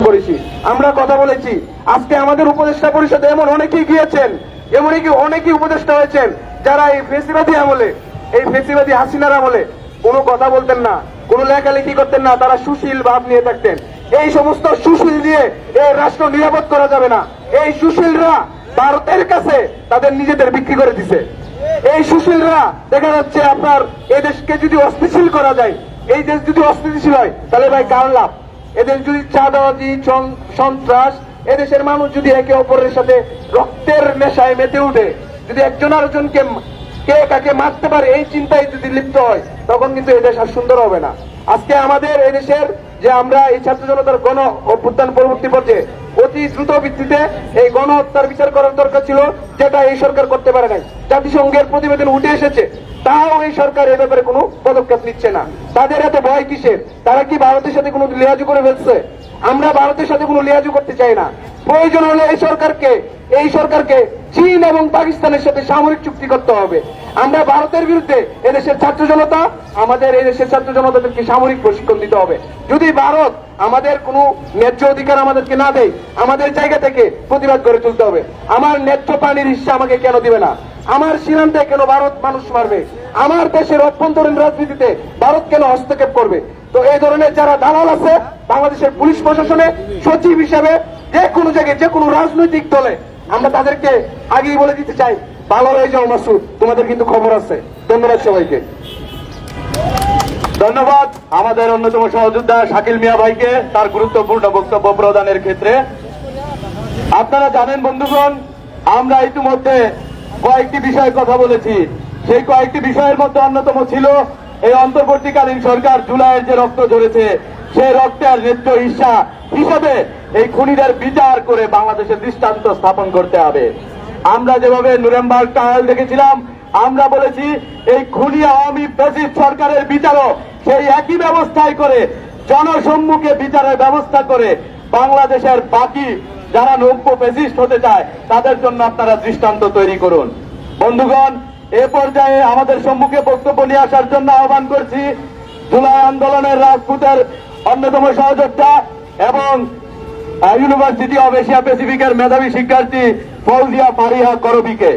করেছি। আমরা কথা বলেছি। আজকে আমাদের উপদেষ্টা পরিষদে এমন অনেকেই গিয়েছেন এমন কি অনেকেই উপদেষ্টা হয়েছেন, যারা এই ফেসিবাদী আমলে, এই ফেসিবাদী হাসিনার আমলে কোনো কথা বলতেন না, কোনো লেখালেখি করতেন না, তারা সুশীল ভাব নিয়ে থাকতেন। এই সমস্ত সুশীল দিয়ে এই রাষ্ট্র নিরাপদ করা যাবে না। এই সুশীলরা ভারতের কাছে তাদের নিজেদের বিক্রি করে দিছে। এই সুশীলরা দেখা যাচ্ছে আপনার এই দেশকে যদি অস্থিতিশীল করা যায়, এই দেশ যদি অস্থিতিশীল হয়, তাহলে ভাই কার লাভ? এদের যদি চাঁদাবাজি সন- সন্ত্রাস, এদেশের মানুষ যদি একে অপরের সাথে রক্তের নেশায় মেতে উঠে, যদি একজন আরেকজনকে কে কাকে মারতে পারে, এই চিন্তায় যদি লিপ্ত হয়, তখন কিন্তু এদেশ আর সুন্দর হবে না। আজকে আমাদের এদেশের যে আমরা এই ছাত্র জনতার গণ অভ্যুত্থান পরবর্তী পর্যায়ে অতি দ্রুত ভিত্তিতে এই গণহত্যার বিচার করার দরকার ছিল, যেটা এই সরকার করতে পারে নাই। জাতিসংঘের প্রতিবেদন উঠে এসেছে, তাও এই সরকার এ ব্যাপারে কোনো পদক্ষেপ নিচ্ছে না। তাদের এত ভয় কিসের? তারা কি ভারতের সাথে কোনো লিয়াজু করে ফেলছে? আমরা ভারতের সাথে কোনো লিয়াজু করতে চাই না। প্রয়োজন হলে এই সরকারকে এই সরকারকে চীন এবং পাকিস্তানের সাথে সামরিক চুক্তি করতে হবে। আমরা ভারতের বিরুদ্ধে এদেশের ছাত্র জনতা, আমাদের এই দেশের ছাত্র জনতাদেরকে সামরিক প্রশিক্ষণ দিতে হবে। যদি ভারত আমাদের কোনো ন্যায্য অধিকার আমাদেরকে না দেয়, আমাদের জায়গা থেকে প্রতিবাদ করে তুলতে হবে। আমার ন্যায্য পানির হিসা আমাকে কেন দিবে না? আমার সীমান্তে কেন ভারত মানুষ মারবে? আমার দেশের অভ্যন্তরীণ রাজনীতিতে ভারত কেন হস্তক্ষেপ করবে? তো এই ধরনের যারা দালাল আছে, বাংলাদেশের পুলিশ প্রশাসনে সচিব হিসেবে যে কোনো জায়গায়, যে কোনো রাজনৈতিক দলে, আমরা তাদেরকে আগেই বলে দিতে চাই ভালো হয়ে যাও মাসুদ, তোমাদের কিন্তু খবর আছে। ধন্যবাদ সবাইকে। ধন্যবাদ আমাদের অন্যতম সহযোদ্ধা শাকিল মিয়া ভাইকে তার গুরুত্বপূর্ণ বক্তব্য প্রদানের ক্ষেত্রে। আপনারা জানেন বন্ধুগণ, আমরা ইতিমধ্যে কয়েকটি বিষয়ে কথা বলেছি। সেই কয়েকটি বিষয়ের মধ্যে অন্যতম ছিল, এই অন্তর্বর্তীকালীন সরকার জুলাইয়ের যে রক্ত ঝরেছে, সেই রক্তের ন্যায্য ঈর্ষা হিসেবে এই খুনিদের বিচার করে বাংলাদেশের দৃষ্টান্ত স্থাপন করতে হবে। আমরা যেভাবে নুরেমবার্গ ট্রায়াল দেখেছিলাম, আমরা বলেছি এই খুনি আওয়ামী ফ্যাসিস্ট সরকারের বিচারও সেই একই ব্যবস্থায় করে জনসম্মুখে বিচারের ব্যবস্থা করে বাংলাদেশের বাকি যারা নব্য ফ্যাসিস্ট হতে চায়, তাদের জন্য আপনারা দৃষ্টান্ত তৈরি করুন। বন্ধুগণ এ পর্যায়ে আমাদের সম্মুখে বক্তব্য নিয়ে আসার জন্য আহ্বান করছি জুলাই আন্দোলনের রাজপুতের অন্যতম সহযোদ্ধা এবং ইউনিভার্সিটি অব এশিয়া প্যাসিফিকের মেধাবী শিক্ষার্থী ফৌজিয়া ফারিহা করবিকে।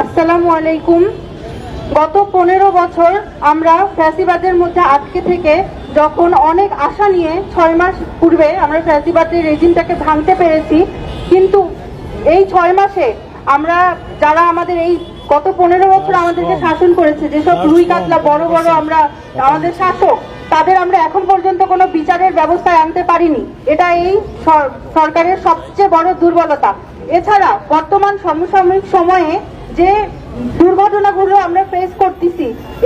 আসসালামু আলাইকুম। গত পনেরো বছর আমরা ফ্যাসিবাদের মধ্যে আটকে থেকে যখন অনেক আশা নিয়ে ছয় মাস পূর্বে আমরা ফ্যাসিবাদের রেজিমটাকে ভাঙতে পেরেছি কিন্তু এই ছয় মাসে আমরা যারা আমাদের এই গত পনেরো বছর আমাদেরকে শাসন করেছে যেসব রুই কাতলা বড় বড় আমরা আমাদের শাসক তাদের আমরা এখন পর্যন্ত কোনো বিচারের ব্যবস্থায় আনতে পারিনি। এটা এই সরকারের সবচেয়ে বড় দুর্বলতা। এছাড়া বর্তমান সমসাময়িক সময়ে যে দুর্ঘটনাগুলো আমরা ফেস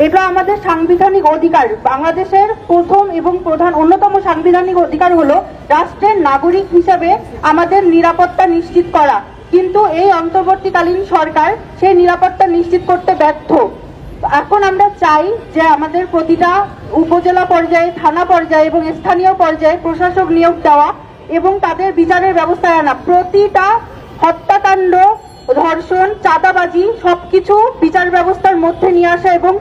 এটা আমাদের সাংবিধানিক অধিকার। বাংলাদেশের প্রথম এবং প্রধান, অন্যতম সাংবিধানিক অধিকার হলো রাষ্ট্রের নাগরিক হিসাবে আমাদের নিরাপত্তা নিশ্চিত করা। কিন্তু এই অন্তর্বর্তীকালীন সরকার সেই নিরাপত্তা নিশ্চিত করতে ব্যর্থ। এখন আমরা চাই যে আমাদের প্রতিটা উপজেলা পর্যায়ে, থানা পর্যায়ে এবং স্থানীয় পর্যায়ে প্রশাসক নিয়োগ দেওয়া এবং তাদের বিচারের ব্যবস্থায় আনা। প্রতিটা হত্যাকাণ্ড, ধর্ষণ, চাঁদাবাজি সবকিছু বিচার ব্যবস্থার মধ্যে নিয়ে আসা এবং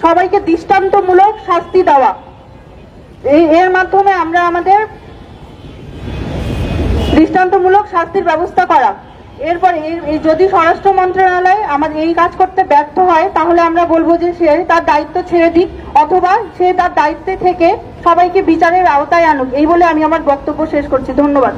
সবাইকে দৃষ্টান্তমূলক শাস্তি দেওয়া। এর মাধ্যমে আমরা আমাদের দৃষ্টান্তমূলক শাস্তির ব্যবস্থা করা। এরপর এর- যদি স্বরাষ্ট্র মন্ত্রণালয় আমাদের এই কাজ করতে ব্যর্থ হয়, তাহলে আমরা বলব যে সে তার দায়িত্ব ছেড়ে দিক, অথবা সে তার দায়িত্বে থেকে সবাইকে বিচারের আওতায় আনুক। এই বলে আমি আমার বক্তব্য শেষ করছি। ধন্যবাদ।